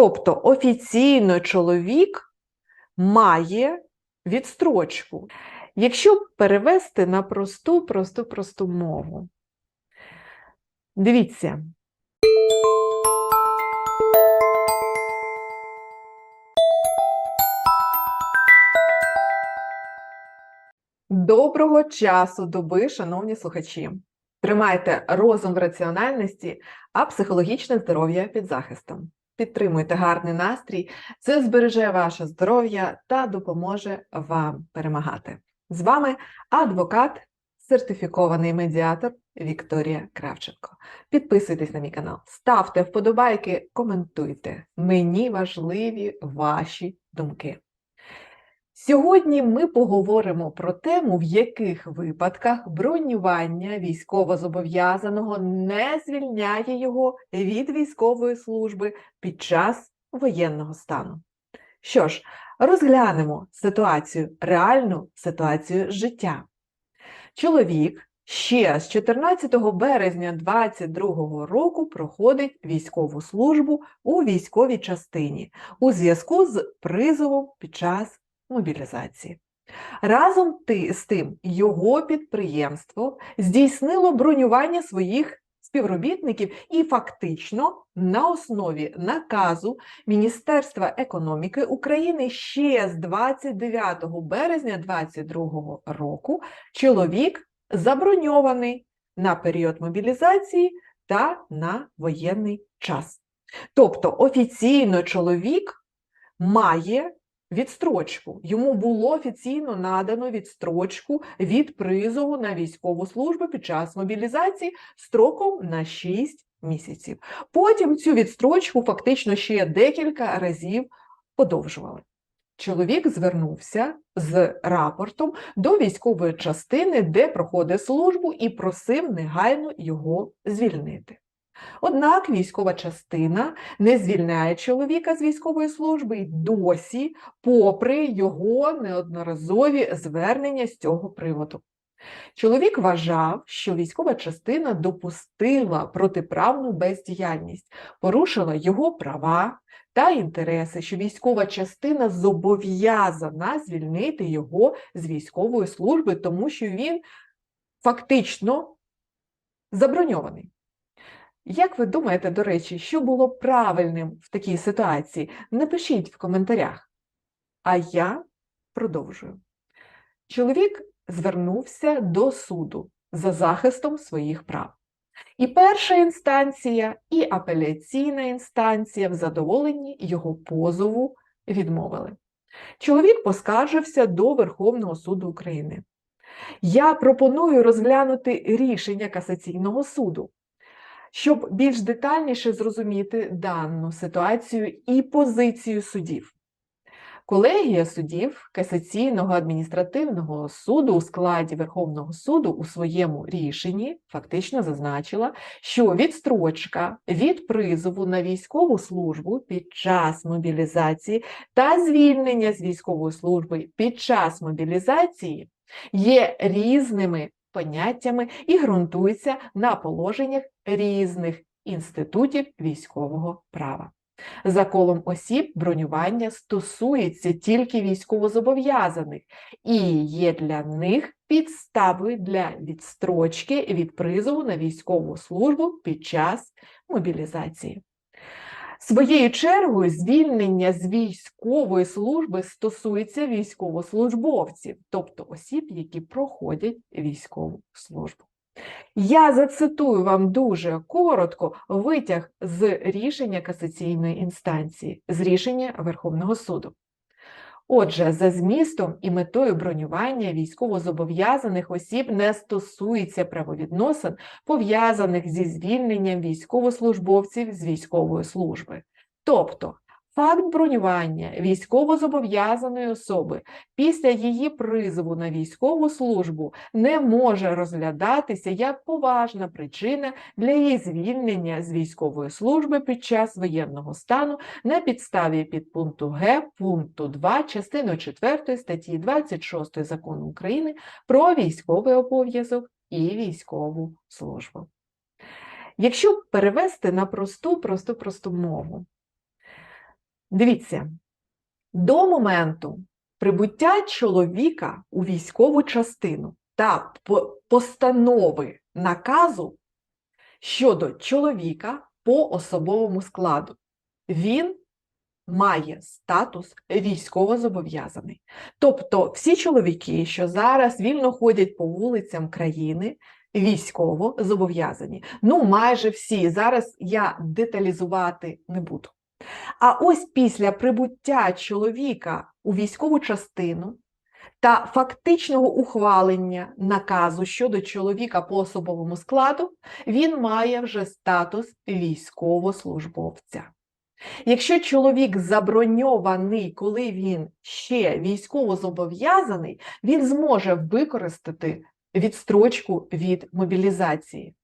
Тобто офіційно чоловік має відстрочку. Якщо перевести на просту, просту, просту мову. Дивіться. Доброго часу доби, шановні слухачі! Тримайте розум в раціональності, а психологічне здоров'я під захистом. Підтримуйте гарний настрій, це збереже ваше здоров'я та допоможе вам перемагати. З вами адвокат, сертифікований медіатор Вікторія Кравченко. Підписуйтесь на мій канал, ставте вподобайки, коментуйте. Мені важливі ваші думки. Сьогодні ми поговоримо про тему, в яких випадках бронювання військовозобов'язаного не звільняє його від військової служби під час воєнного стану. Що ж, розглянемо ситуацію, реальну ситуацію життя. Чоловік ще з 14 березня 2022 року проходить військову службу у військовій частині у зв'язку з призовом під час мобілізації. Разом з тим, його підприємство здійснило бронювання своїх співробітників і фактично на основі наказу Міністерства економіки України ще з 29 березня 2022 року чоловік заброньований на період мобілізації та на воєнний час. Тобто офіційно чоловік має відстрочку. Йому було офіційно надано відстрочку від призову на військову службу під час мобілізації строком на 6 місяців. Потім цю відстрочку фактично ще декілька разів подовжували. Чоловік звернувся з рапортом до військової частини, де проходить службу, і просив негайно його звільнити. Однак військова частина не звільняє чоловіка з військової служби й досі, попри його неодноразові звернення з цього приводу. Чоловік вважав, що військова частина допустила протиправну бездіяльність, порушила його права та інтереси, що військова частина зобов'язана звільнити його з військової служби, тому що він фактично заброньований. Як ви думаєте, до речі, що було правильним в такій ситуації? Напишіть в коментарях. А я продовжую. Чоловік звернувся до суду за захистом своїх прав. І перша інстанція, і апеляційна інстанція в задоволенні його позову відмовили. Чоловік поскаржився до Верховного суду України. Я пропоную розглянути рішення касаційного суду щоб більш детальніше зрозуміти дану ситуацію і позицію судів. Колегія суддів Касаційного адміністративного суду у складі Верховного суду у своєму рішенні фактично зазначила, що відстрочка від призову на військову службу під час мобілізації та звільнення з військової служби під час мобілізації є різними поняттями і ґрунтується на положеннях різних інститутів військового права. За колом осіб бронювання стосується тільки військовозобов'язаних і є для них підставою для відстрочки від призову на військову службу під час мобілізації. Своєю чергою, звільнення з військової служби стосується військовослужбовців, тобто осіб, які проходять військову службу. Я зацитую вам дуже коротко витяг з рішення касаційної інстанції, з рішення Верховного суду. Отже, за змістом і метою бронювання військовозобов'язаних осіб не стосується правовідносин, пов'язаних зі звільненням військовослужбовців з військової служби. Тобто Факт бронювання військовозобов'язаної особи після її призову на військову службу не може розглядатися як поважна причина для її звільнення з військової служби під час воєнного стану на підставі підпункту Г пункту 2 частини 4 статті 26 закону України про військовий обов'язок і військову службу. Якщо перевести на просту, просту, просту мову, Дивіться, до моменту прибуття чоловіка у військову частину та постанови наказу щодо чоловіка по особовому складу. Він має статус військовозобов'язаний. Тобто всі чоловіки, що зараз вільно ходять по вулицям країни, військово зобов'язані. Ну, майже всі. Зараз я деталізувати не буду. А ось після прибуття чоловіка у військову частину та фактичного ухвалення наказу щодо чоловіка по особовому складу, він має вже статус військовослужбовця. Якщо чоловік заброньований, коли він ще військовозобов'язаний, він зможе використати відстрочку від мобілізації.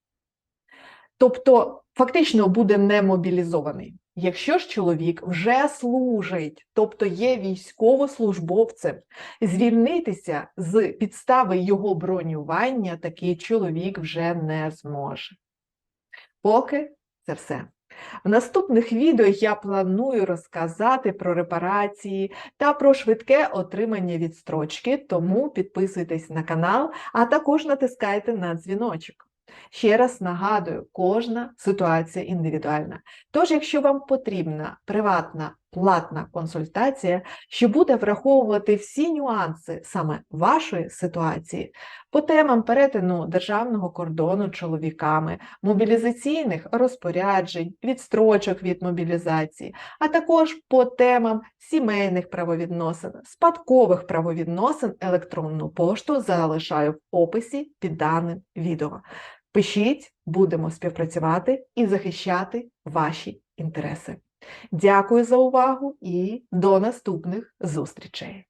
Тобто, фактично буде не мобілізований. Якщо ж чоловік вже служить, тобто є військовослужбовцем, звільнитися з підстави його бронювання такий чоловік вже не зможе. Поки це все. В наступних відео я планую розказати про репарації та про швидке отримання відстрочки, тому підписуйтесь на канал, а також натискайте на дзвіночок. Ще раз нагадую, кожна ситуація індивідуальна. Тож, якщо вам потрібна приватна платна консультація, що буде враховувати всі нюанси саме вашої ситуації по темам перетину державного кордону чоловіками, мобілізаційних розпоряджень, відстрочок від мобілізації, а також по темам сімейних правовідносин, спадкових правовідносин, електронну пошту залишаю в описі під даним відео. Пишіть, будемо співпрацювати і захищати ваші інтереси. Дякую за увагу і до наступних зустрічей!